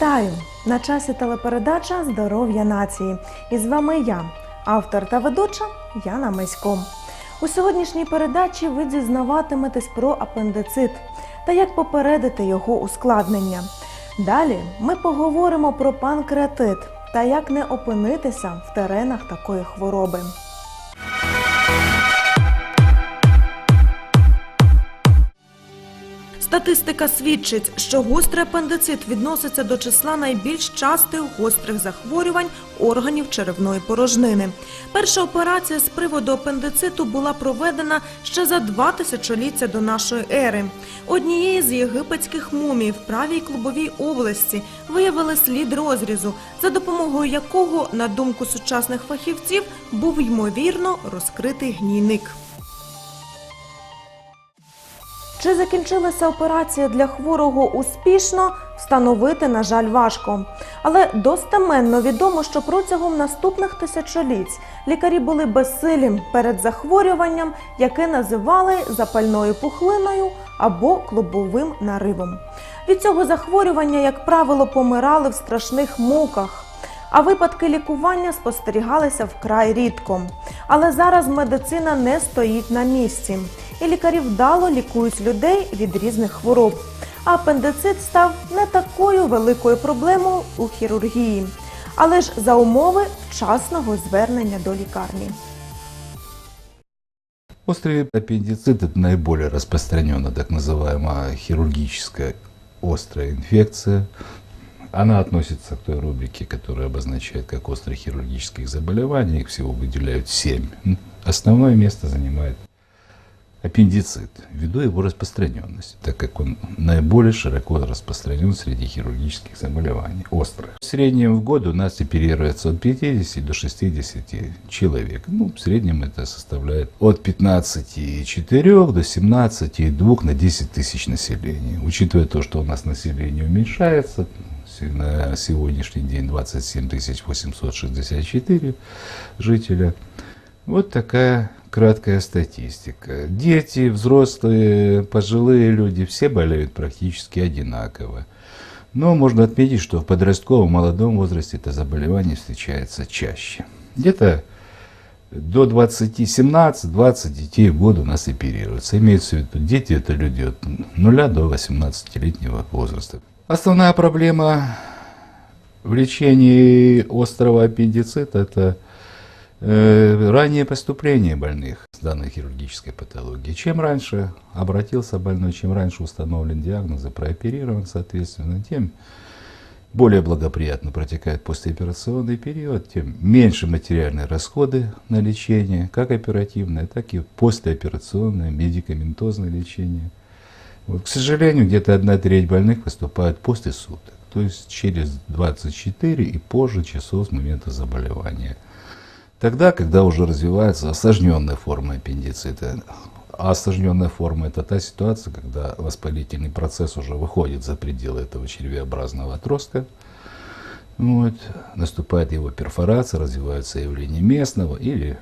Вітаю! На часі телепередача Здоров'я нації. І з вами я, автор та ведуча Яна Мисько. У сьогоднішній передачі ви дізнаватиметесь про апендицит та як попередити його ускладнення. Далі ми поговоримо про панкреатит та як не опинитися в теренах такої хвороби. Статистика свідчить, що гострий апендицит відноситься до числа найбільш частих гострих захворювань органів черевної порожнини. Перша операція з приводу апендициту була проведена ще за два тисячоліття до нашої ери. Однієї з єгипетських мумій в правій клубовій області виявили слід розрізу, за допомогою якого, на думку сучасних фахівців, був ймовірно розкритий гнійник. Чи закінчилася операція для хворого успішно, встановити, на жаль, важко. Але достеменно відомо, що протягом наступних тисячоліть лікарі були безсилі перед захворюванням, яке називали запальною пухлиною або клубовим наривом. Від цього захворювання, як правило, помирали в страшних муках. А випадки лікування спостерігалися вкрай рідко. Але зараз медицина не стоїть на місці, і лікарі вдало лікують людей від різних хвороб. А апендицит став не такою великою проблемою у хірургії, але ж за умови вчасного звернення до лікарні. Острый аппендицит – это наиболее распространенная так называемая хирургическая острая инфекция. Она относится к той рубрике, которая обозначает как острые хирургические заболевания. Их всего выделяют семь. Основное место занимает аппендицит, ввиду его распространенности, так как он наиболее широко распространен среди хирургических заболеваний, острых. В среднем в год у нас оперируется от 50 до 60 человек. Ну, в среднем это составляет от 15,4 до 17,2 на 10 тысяч населения. Учитывая то, что у нас население уменьшается, на сегодняшний день 27 864 жителя. Вот такая краткая статистика. Дети, взрослые, пожилые люди, все болеют практически одинаково. Но можно отметить, что в подростковом молодом возрасте это заболевание встречается чаще. Где-то до 20, 17-20 детей в год у нас оперируются. Имеется в виду, дети это люди от 0 до 18-летнего возраста. Основная проблема в лечении острого аппендицита – это раннее поступление больных с данной хирургической патологией. Чем раньше обратился больной, чем раньше установлен диагноз и прооперирован, соответственно, тем более благоприятно протекает послеоперационный период, тем меньше материальные расходы на лечение, как оперативное, так и послеоперационное медикаментозное лечение. Вот, к сожалению, где-то одна треть больных поступают после суток, то есть через 24 и позже часов с момента заболевания. Тогда, когда уже развивается осложненная форма аппендицита, а осложненная форма это та ситуация, когда воспалительный процесс уже выходит за пределы этого червеобразного отростка, вот, наступает его перфорация, развиваются явления местного или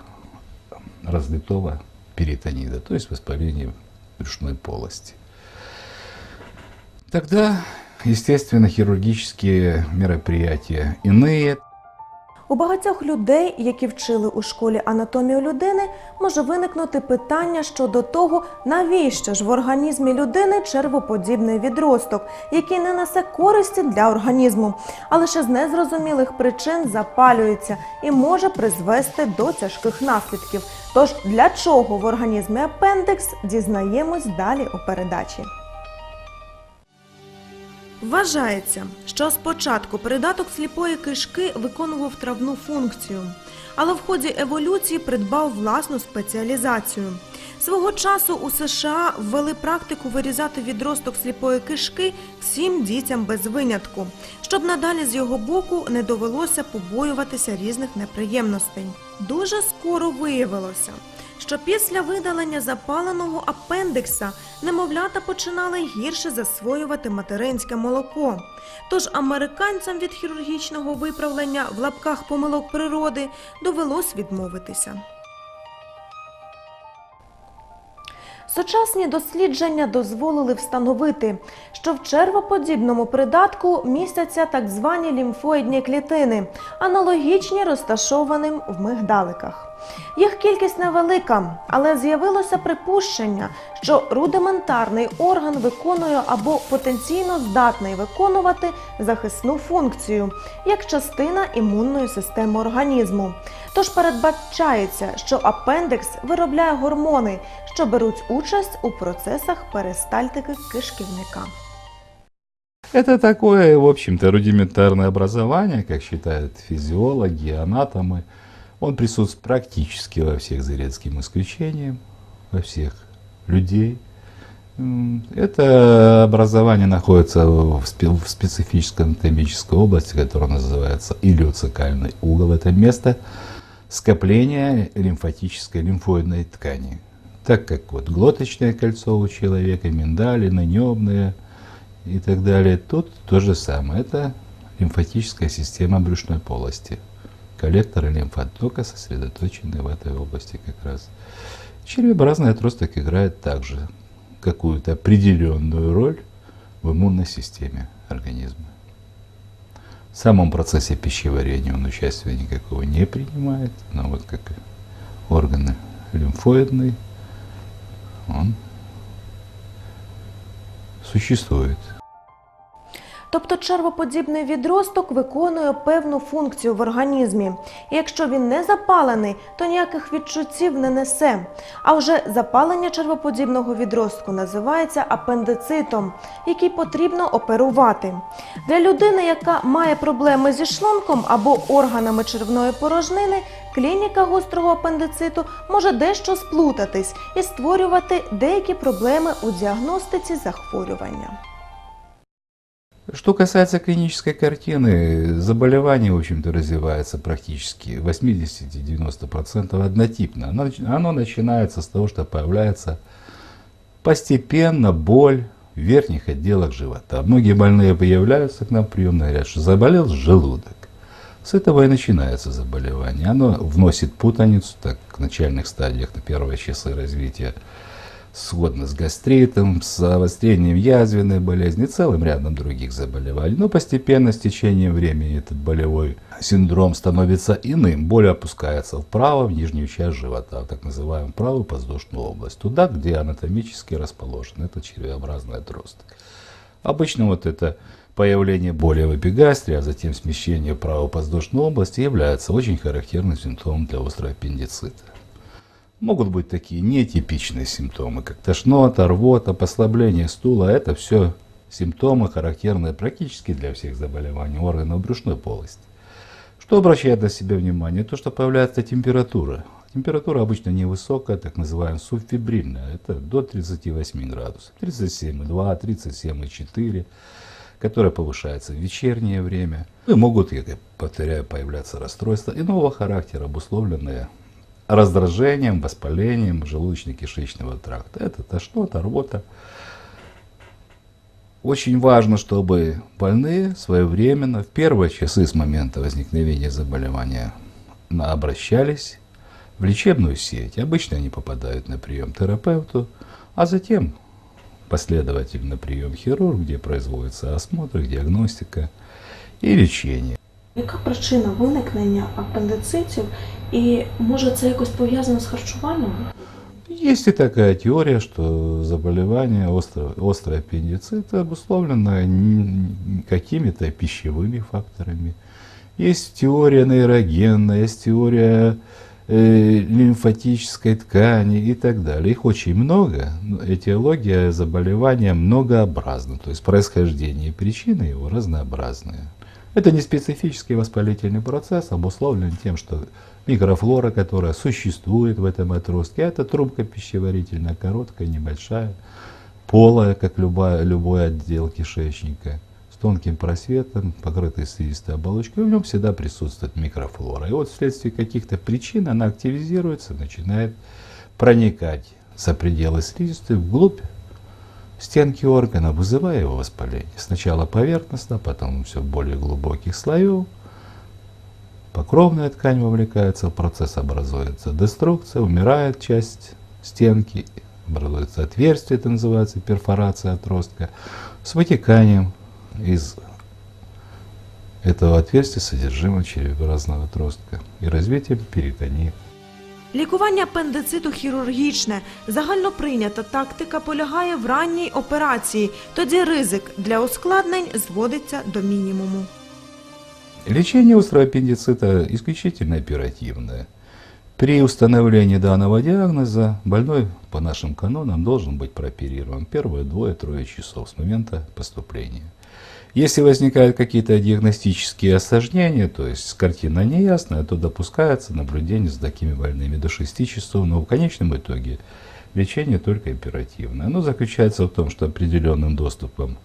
разлитого перитонида, то есть воспаление брюшной полости. Тогда, естественно, хирургические мероприятия иные. У багатьох людей, які вчили у школі анатомію людини, може виникнути питання щодо того, навіщо ж в організмі людини червоподібний відросток, який не несе користі для організму, а лише з незрозумілих причин запалюється і може призвести до тяжких наслідків. Тож для чого в організмі апендикс дізнаємось далі у передачі. Вважається, що спочатку придаток сліпої кишки виконував травну функцію, але в ході еволюції придбав власну спеціалізацію. Свого часу у США ввели практику вирізати відросток сліпої кишки всім дітям без винятку, щоб надалі з його боку не довелося побоюватися різних неприємностей. Дуже скоро виявилося, що після видалення запаленого апендикса немовлята починали гірше засвоювати материнське молоко. Тож американцям від хірургічного виправлення в лапках помилок природи довелось відмовитися. Сучасні дослідження дозволили встановити, що в червоподібному придатку містяться так звані лімфоїдні клітини, аналогічні розташованим в мигдаликах. Їх кількість невелика, але з'явилося припущення, що рудиментарний орган виконує або потенційно здатний виконувати захисну функцію як частина імунної системи організму. Тож передбачається, що апендикс виробляє гормони, що беруть участь у процесах перистальтики кишківника. Это такое, в общем-то, рудиментарное образование, как считают физиологи, анатомы. Он присутствует практически во всех, за редким исключением, во всех людей. Это образование находится в специфической анатомической области, которая называется илиоцикальный угол. Это место скопления лимфатической лимфоидной ткани. Так как вот глоточное кольцо у человека, миндалины, небные и так далее, тут то же самое. Это лимфатическая система брюшной полости. Коллекторы лимфотока сосредоточены в этой области как раз. Червеобразный отросток играет также какую-то определенную роль в иммунной системе организма. В самом процессе пищеварения он участия никакого не принимает, но вот как органы лимфоидные, он существует. Тобто червоподібний відросток виконує певну функцію в організмі. І якщо він не запалений, то ніяких відчуттів не несе. А вже запалення червоподібного відростку називається апендицитом, який потрібно оперувати. Для людини, яка має проблеми зі шлунком або органами червної порожнини, клініка гострого апендициту може дещо сплутатись і створювати деякі проблеми у діагностиці захворювання. Что касается клинической картины, заболевание, в общем-то, развивается практически 80-90% однотипно. Оно, нач- оно начинается с того, что появляется постепенно боль в верхних отделах живота. Многие больные появляются к нам в прием, говорят, что заболел желудок. С этого и начинается заболевание. Оно вносит путаницу, так в начальных стадиях, на первые часы развития, сходно с гастритом, с обострением язвенной болезни, целым рядом других заболеваний. Но постепенно, с течением времени, этот болевой синдром становится иным. Боль опускается вправо, в нижнюю часть живота, в так называемую правую воздушную область, туда, где анатомически расположен этот червеобразный отросток. Обычно вот это появление боли в эпигастре, а затем смещение в правопоздушной области является очень характерным симптомом для острого аппендицита. Могут быть такие нетипичные симптомы, как тошнота, рвота, послабление стула. Это все симптомы, характерные практически для всех заболеваний органов брюшной полости. Что обращает на себя внимание? То, что появляется температура. Температура обычно невысокая, так называемая субфибрильная. Это до 38 градусов. 37,2, 37,4 которая повышается в вечернее время. И могут, я повторяю, появляться расстройства иного характера, обусловленные раздражением, воспалением желудочно-кишечного тракта. Это тошнота, рвота. Очень важно, чтобы больные своевременно, в первые часы с момента возникновения заболевания, обращались в лечебную сеть. Обычно они попадают на прием терапевту, а затем последовательно прием к хирургу, где производится осмотр, диагностика и лечение. Яка причина виникнення апендицитів і може це якось пов'язано з харчуванням? Есть и такая теория, что заболевание острого, острый аппендицит обусловлено какими-то пищевыми факторами. Есть теория нейрогенная, есть теория э, лимфатической ткани и так далее. Их очень много. но Этиология заболевания многообразна, то есть происхождение и причины его разнообразные. Это не специфический воспалительный процесс, обусловлен тем, что микрофлора, которая существует в этом отростке, это трубка пищеварительная, короткая, небольшая, полая, как любая, любой отдел кишечника, с тонким просветом, покрытой слизистой оболочкой, в нем всегда присутствует микрофлора. И вот вследствие каких-то причин она активизируется, начинает проникать за пределы слизистой вглубь стенки органа, вызывая его воспаление. Сначала поверхностно, потом все более глубоких слоев. Покровная ткань вовлекается в процесс, образуется деструкция, умирает часть стенки, образуется отверстие, это называется перфорация отростка, с вытеканием из этого отверстия содержимого черепообразного отростка и развитием перитонии. Лікування апендициту хірургічне. Загально прийнята тактика полягає в ранній операції. Тоді ризик для ускладнень зводиться до мінімуму. Лечение острого аппендицита исключительно оперативное. При установлении данного диагноза больной по нашим канонам должен быть прооперирован первые двое-трое часов с момента поступления. Если возникают какие-то диагностические осложнения, то есть картина неясная, то допускается наблюдение за такими больными до 6 часов, но в конечном итоге лечение только оперативное. Оно заключается в том, что определенным доступом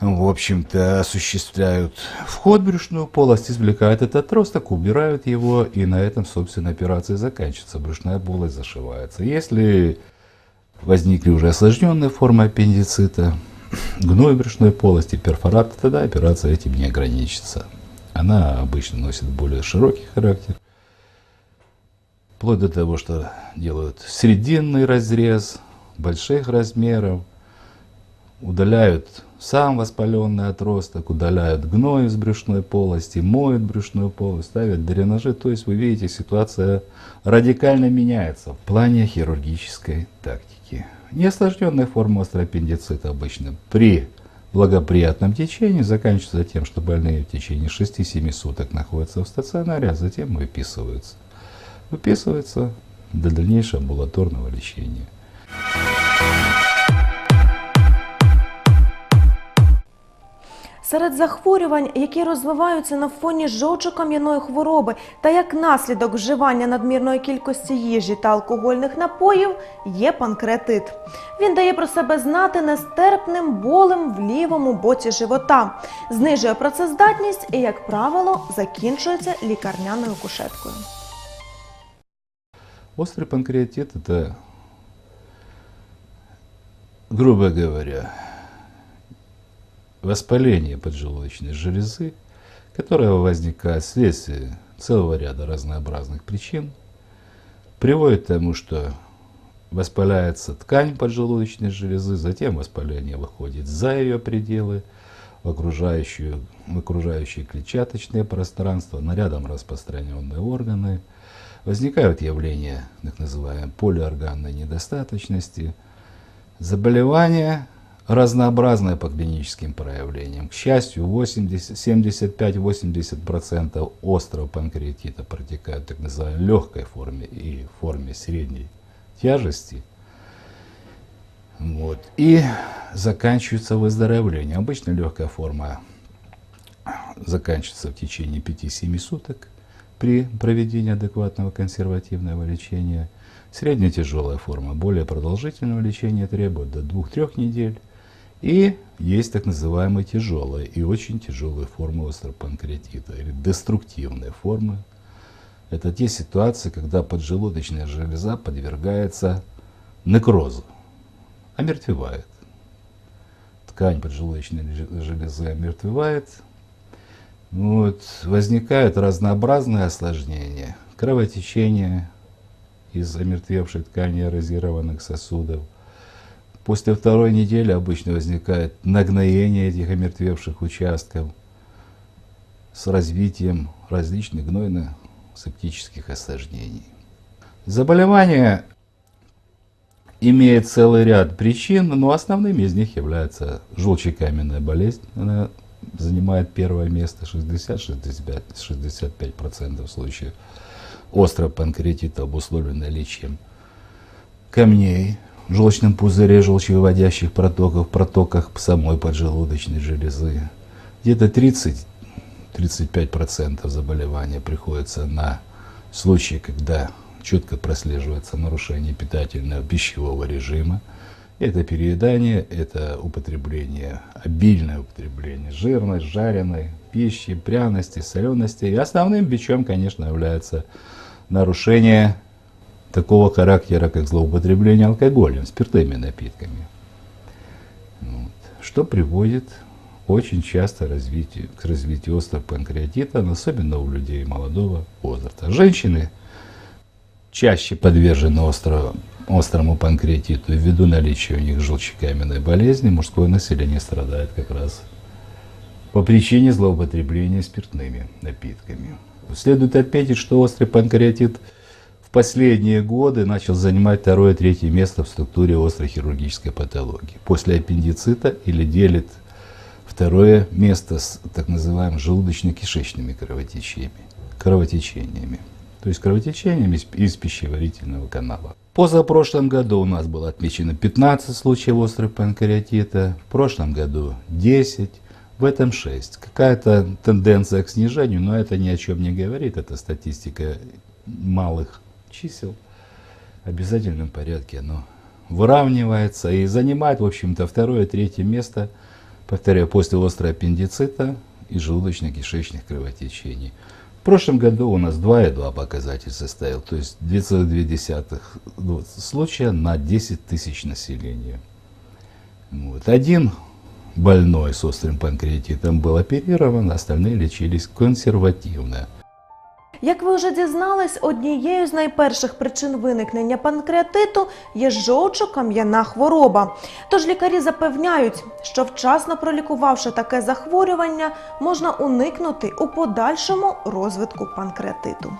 в общем-то, осуществляют вход в брюшную полость, извлекают этот отросток, убирают его, и на этом, собственно, операция заканчивается. Брюшная полость зашивается. Если возникли уже осложненные формы аппендицита, гной брюшной полости, перфорат, тогда операция этим не ограничится. Она обычно носит более широкий характер. Вплоть до того, что делают срединный разрез больших размеров, удаляют сам воспаленный отросток, удаляют гной из брюшной полости, моют брюшную полость, ставят дренажи. То есть вы видите, ситуация радикально меняется в плане хирургической тактики. Неосложненная форма остроаппендицита обычно при благоприятном течении заканчивается тем, что больные в течение 6-7 суток находятся в стационаре, а затем выписываются. Выписываются для дальнейшего амбулаторного лечения. Серед захворювань, які розвиваються на фоні жовчокам'яної хвороби та як наслідок вживання надмірної кількості їжі та алкогольних напоїв, є панкреатит. Він дає про себе знати нестерпним болем в лівому боці живота, знижує працездатність і, як правило, закінчується лікарняною кушеткою. Острый панкреатит – это, грубо говоря, воспаление поджелудочной железы, которое возникает вследствие целого ряда разнообразных причин, приводит к тому, что воспаляется ткань поджелудочной железы, затем воспаление выходит за ее пределы, в, окружающую, в окружающие клетчаточные пространства, на рядом распространенные органы. Возникают явления так называемой полиорганной недостаточности, заболевания разнообразное по клиническим проявлениям. К счастью, 75-80% острого панкреатита протекают в так называемой легкой форме и форме средней тяжести. Вот. И заканчивается выздоровлением. Обычно легкая форма заканчивается в течение 5-7 суток при проведении адекватного консервативного лечения. Средняя тяжелая форма более продолжительного лечения требует до 2-3 недель. И есть так называемые тяжелые и очень тяжелые формы остропанкреатита, или деструктивные формы. Это те ситуации, когда поджелудочная железа подвергается некрозу, омертвевает. Ткань поджелудочной железы омертвевает. Вот, возникают разнообразные осложнения, кровотечение из омертвевшей ткани эрозированных сосудов – После второй недели обычно возникает нагноение этих омертвевших участков с развитием различных гнойно-септических осложнений. Заболевание имеет целый ряд причин, но основными из них является желчекаменная болезнь. Она занимает первое место 60-65% случаев. Острого панкреатита обусловлено наличием камней, желчном пузыре желчевыводящих протоков, протоках самой поджелудочной железы. Где-то 30-35% заболевания приходится на случаи, когда четко прослеживается нарушение питательного пищевого режима. Это переедание, это употребление, обильное употребление жирной, жареной пищи, пряности, солености. И основным бичом, конечно, является нарушение такого характера, как злоупотребление алкоголем, спиртными напитками. Вот. Что приводит очень часто развитию, к развитию острого панкреатита, особенно у людей молодого возраста. Женщины чаще подвержены остро- острому панкреатиту ввиду наличия у них желчекаменной болезни. Мужское население страдает как раз по причине злоупотребления спиртными напитками. Следует отметить, что острый панкреатит в последние годы начал занимать второе и третье место в структуре острой хирургической патологии. После аппендицита или делит второе место с так называемыми желудочно-кишечными кровотечениями. кровотечениями. То есть кровотечениями из, из пищеварительного канала. Позапрошлом году у нас было отмечено 15 случаев острого панкреатита, в прошлом году 10, в этом 6. Какая-то тенденция к снижению, но это ни о чем не говорит. Это статистика малых чисел. В обязательном порядке оно выравнивается и занимает, в общем-то, второе, третье место, повторяю, после острого аппендицита и желудочно-кишечных кровотечений. В прошлом году у нас 2,2 показатель составил, то есть 2,2 случая на 10 тысяч населения. Вот. Один больной с острым панкреатитом был оперирован, остальные лечились консервативно. Як ви вже дізнались, однією з найперших причин виникнення панкреатиту є жовчо-кам'яна хвороба. Тож лікарі запевняють, що вчасно пролікувавши таке захворювання, можна уникнути у подальшому розвитку панкреатиту.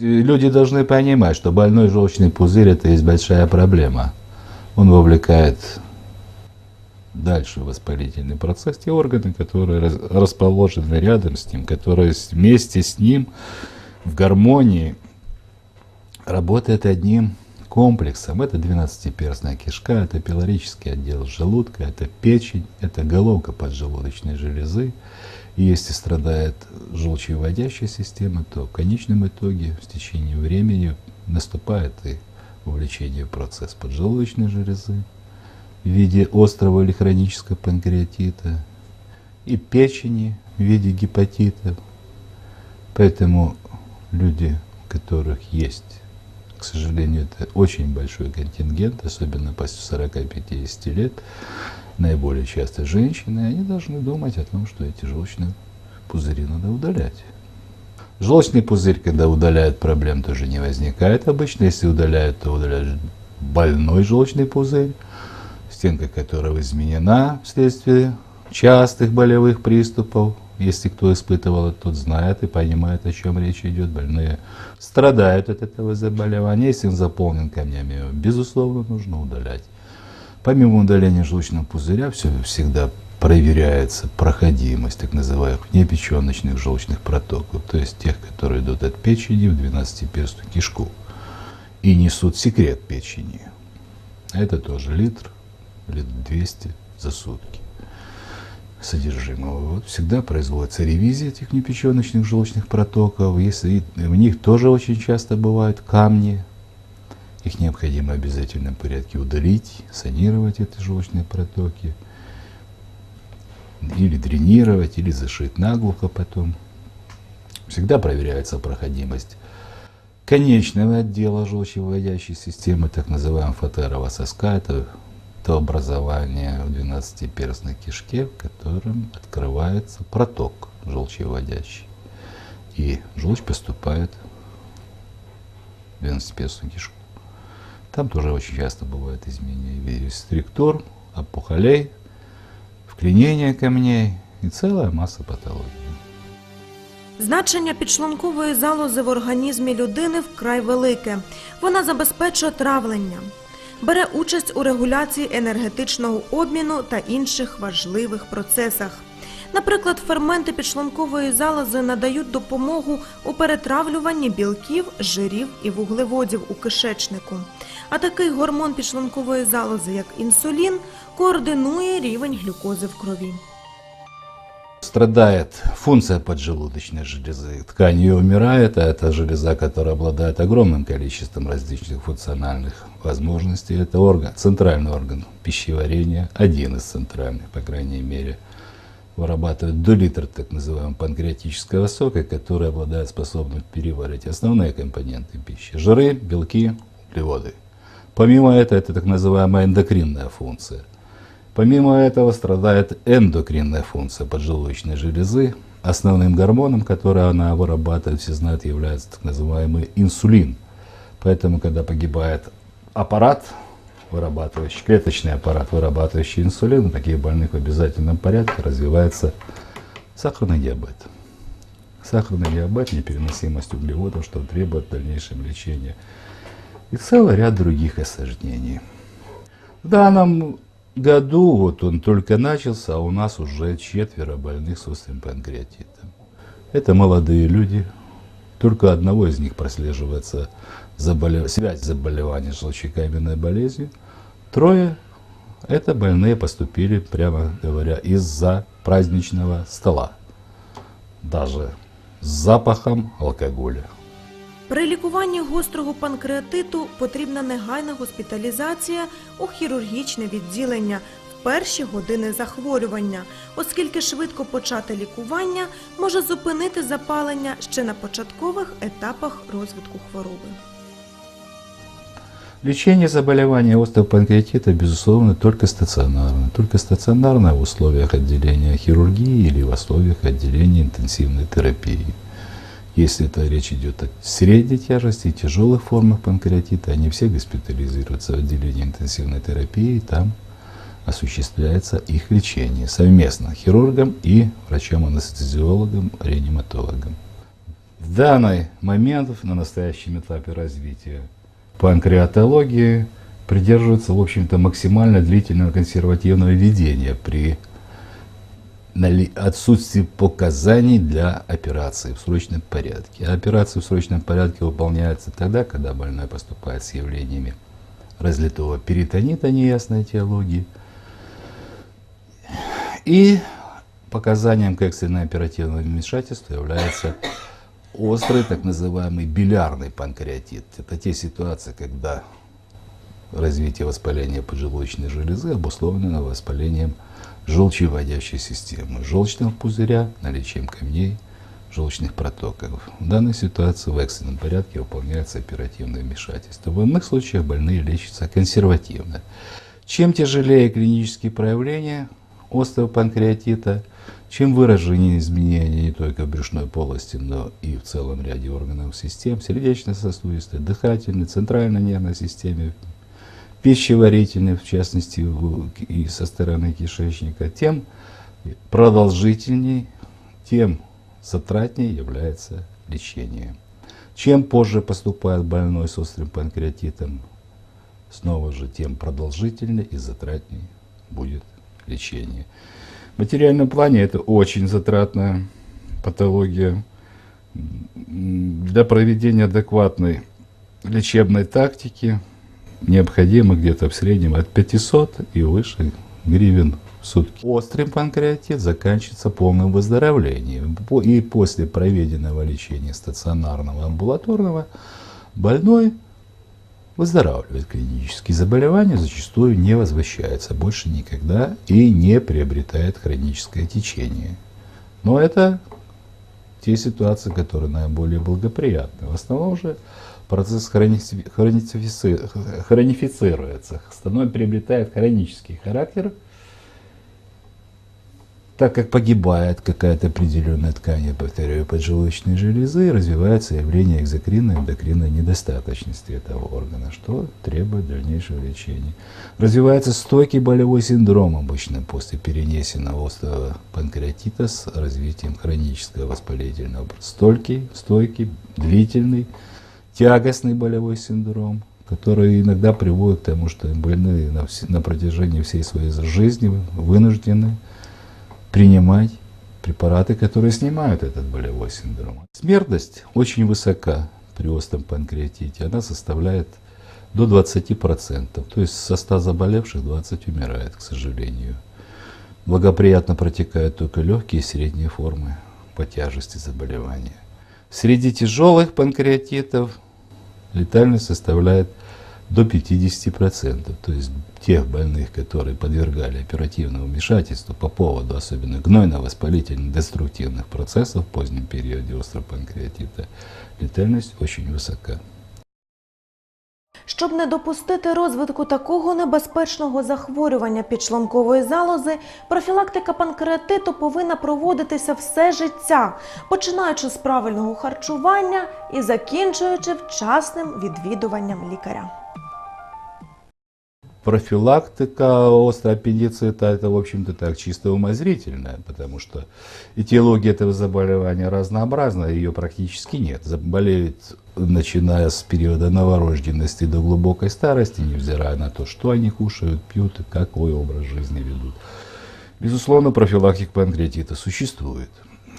Люди должны понимать, что больной желчный пузырь это есть большая проблема. Он вовлекает дальше воспалительный процесс, те органы, которые расположены рядом с ним, которые вместе с ним в гармонии работают одним комплексом. Это 12-перстная кишка, это пилорический отдел желудка, это печень, это головка поджелудочной железы. И если страдает желчевыводящая система, то в конечном итоге в течение времени наступает и вовлечение в процесс поджелудочной железы в виде острого или хронического панкреатита и печени в виде гепатита. Поэтому люди, у которых есть, к сожалению, это очень большой контингент, особенно после 40-50 лет, наиболее часто женщины, они должны думать о том, что эти желчные пузыри надо удалять. Желчный пузырь, когда удаляют, проблем тоже не возникает обычно. Если удаляют, то удаляют больной желчный пузырь, стенка которого изменена вследствие частых болевых приступов. Если кто испытывал это, тот знает и понимает, о чем речь идет. Больные страдают от этого заболевания. Если он заполнен камнями, его, безусловно, нужно удалять. Помимо удаления желчного пузыря, все всегда проверяется проходимость так называемых непеченочных желчных протоков, то есть тех, которые идут от печени в 12-перстную кишку и несут секрет печени. Это тоже литр, литр 200 за сутки содержимого. Вот всегда производится ревизия этих непеченочных желчных протоков. Если в них тоже очень часто бывают камни, их необходимо в обязательном порядке удалить, санировать эти желчные протоки, или дренировать, или зашить наглухо потом. Всегда проверяется проходимость конечного отдела желчевыводящей системы, так называемого фатерового соска. Это то образование в 12-перстной кишке, в котором открывается проток желчевыводящий. И желчь поступает в 12-перстную кишку. Там тоже очень часто бывают изменения в виде структур, опухолей, вклинения камней и целая масса патологий. Значення підшлункової залози в організмі людини вкрай велике. Вона забезпечує травлення, Бере участь у регуляції енергетичного обміну та інших важливих процесах. Наприклад, ферменти підшлункової залози надають допомогу у перетравлюванні білків, жирів і вуглеводів у кишечнику. А такий гормон підшлункової залози, як інсулін, координує рівень глюкози в крові. Страдает функция поджелудочной железы. Ткань ее умирает, а это железа, которая обладает огромным количеством различных функциональных возможностей. Это орган, центральный орган пищеварения, один из центральных, по крайней мере, вырабатывает до литра так называемого панкреатического сока, который обладает способностью переварить основные компоненты пищи. Жиры, белки, углеводы. Помимо этого, это так называемая эндокринная функция. Помимо этого страдает эндокринная функция поджелудочной железы. основным гормоном, который она вырабатывает, все знают, является так называемый инсулин. Поэтому, когда погибает аппарат, вырабатывающий, клеточный аппарат, вырабатывающий инсулин, у таких больных в обязательном порядке развивается сахарный диабет. Сахарный диабет, непереносимость углеводов, что требует дальнейшего лечения. И целый ряд других осложнений. В данном году вот он только начался, а у нас уже четверо больных с острым панкреатитом. Это молодые люди. Только одного из них прослеживается заболев... связь заболевания с желчекаменной болезнью. Трое – это больные поступили, прямо говоря, из-за праздничного стола. Даже з запахом алкоголя. При лікуванні гострого панкреатиту потрібна негайна госпіталізація у хірургічне відділення в перші години захворювання, оскільки швидко почати лікування може зупинити запалення ще на початкових етапах розвитку хвороби. Лечение заболевания острого панкреатита, безусловно, только стационарно. Только стационарно в условиях отделения хирургии или в условиях отделения интенсивной терапии. Если это речь идет о средней тяжести и тяжелых формах панкреатита, они все госпитализируются в отделении интенсивной терапии, и там осуществляется их лечение совместно хирургом и врачом-анестезиологом, реаниматологом. В данный момент, на настоящем этапе развития панкреатологии, придерживаются, в общем-то, максимально длительного консервативного ведения при отсутствии показаний для операции в срочном порядке. А операции в срочном порядке выполняются тогда, когда больной поступает с явлениями разлитого перитонита неясной теологии. И показанием к экстренному оперативному вмешательству является острый так называемый билярный панкреатит. Это те ситуации, когда развитие воспаления поджелудочной железы обусловлено воспалением желчевыводящей системы, желчного пузыря, наличием камней, желчных протоков. В данной ситуации в экстренном порядке выполняется оперативное вмешательство. В иных случаях больные лечатся консервативно. Чем тяжелее клинические проявления острого панкреатита, чем выраженнее изменения не только в брюшной полости, но и в целом ряде органов систем, сердечно-сосудистой, дыхательной, центральной нервной системе, пищеварительной, в частности, и со стороны кишечника, тем продолжительней, тем затратнее является лечение. Чем позже поступает больной с острым панкреатитом, снова же тем продолжительнее и затратнее будет лечение. В материальном плане это очень затратная патология. Для проведения адекватной лечебной тактики необходимо где-то в среднем от 500 и выше гривен в сутки. Острый панкреатит заканчивается полным выздоровлением. И после проведенного лечения стационарного, амбулаторного, больной выздоравливает клинически. Заболевание зачастую не возвращается больше никогда и не приобретает хроническое течение. Но это те ситуации, которые наиболее благоприятны. В основном же процесс хронифи- хронифици- хронифицируется, становится, приобретает хронический характер, так как погибает какая-то определенная ткань, я повторяю, поджелудочной железы, развивается явление экзокринной эндокринной недостаточности этого органа, что требует дальнейшего лечения. Развивается стойкий болевой синдром обычно после перенесенного острого панкреатита с развитием хронического воспалительного. Стойкий, стойкий, длительный, тягостный болевой синдром, который иногда приводит к тому, что больные на, вс- на протяжении всей своей жизни вынуждены принимать препараты, которые снимают этот болевой синдром. Смертность очень высока при остром панкреатите. Она составляет до 20%. То есть со 100 заболевших 20 умирает, к сожалению. Благоприятно протекают только легкие и средние формы по тяжести заболевания. Среди тяжелых панкреатитов летальность составляет до 50%. То есть тех больных, которые подвергали оперативному вмешательству по поводу особенно гнойно-воспалительных деструктивных процессов в позднем периоде острого панкреатита, летальность очень высока. Щоб Щоб не допустити розвитку такого небезпечного захворювання підшлункової залози, профілактика панкреатиту повинна проводитися все життя, починаючи з правильного харчування і закінчуючи вчасним відвідуванням лікаря. Профилактика острого аппендицита это, в общем-то, так чисто умозрительная, потому что этиология этого заболевания разнообразна, ее практически нет. Заболеют, начиная с периода новорожденности до глубокой старости, невзирая на то, что они кушают, пьют и какой образ жизни ведут. Безусловно, профилактика панкреатита существует.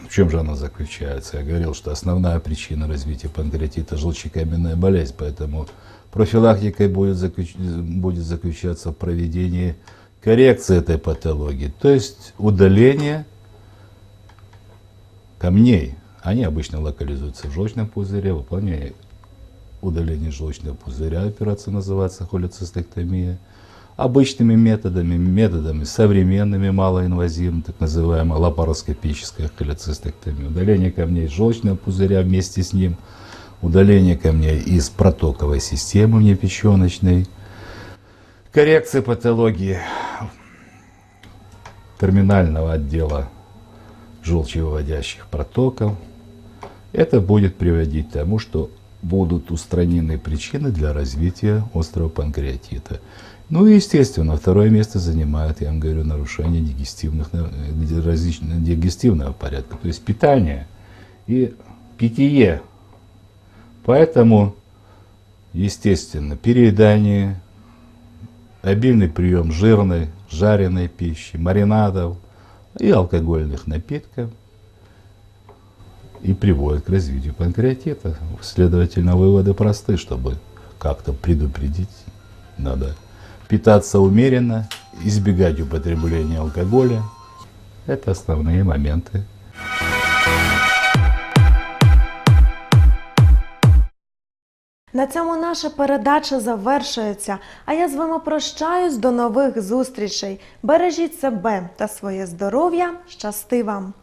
В чем же она заключается? Я говорил, что основная причина развития панкреатита – желчекаменная болезнь, поэтому профилактикой будет, заключ- будет заключаться в проведении коррекции этой патологии, то есть удаление камней. Они обычно локализуются в желчном пузыре, выполняя удаление желчного пузыря, операция называется холецистектомия. Обычными методами, методами современными, малоинвазивными, так называемая лапароскопическая холецистектомия. Удаление камней желчного пузыря вместе с ним, удаление камней из протоковой системы внепеченочной, коррекция патологии терминального отдела желчевыводящих протоков. Это будет приводить к тому, что будут устранены причины для развития острого панкреатита. Ну и, естественно, второе место занимает, я вам говорю, нарушение дигестивных, э, дигестивного порядка, то есть питание и питье. Поэтому, естественно, переедание, обильный прием жирной, жареной пищи, маринадов и алкогольных напитков и приводит к развитию панкреатита. Следовательно, выводы просты, чтобы как-то предупредить, надо питаться умеренно, избегать употребления алкоголя. Это основные моменты. На цьому наша передача завершується. А я з вами прощаюсь до нових зустрічей. Бережіть себе та своє здоров'я. Щасти вам!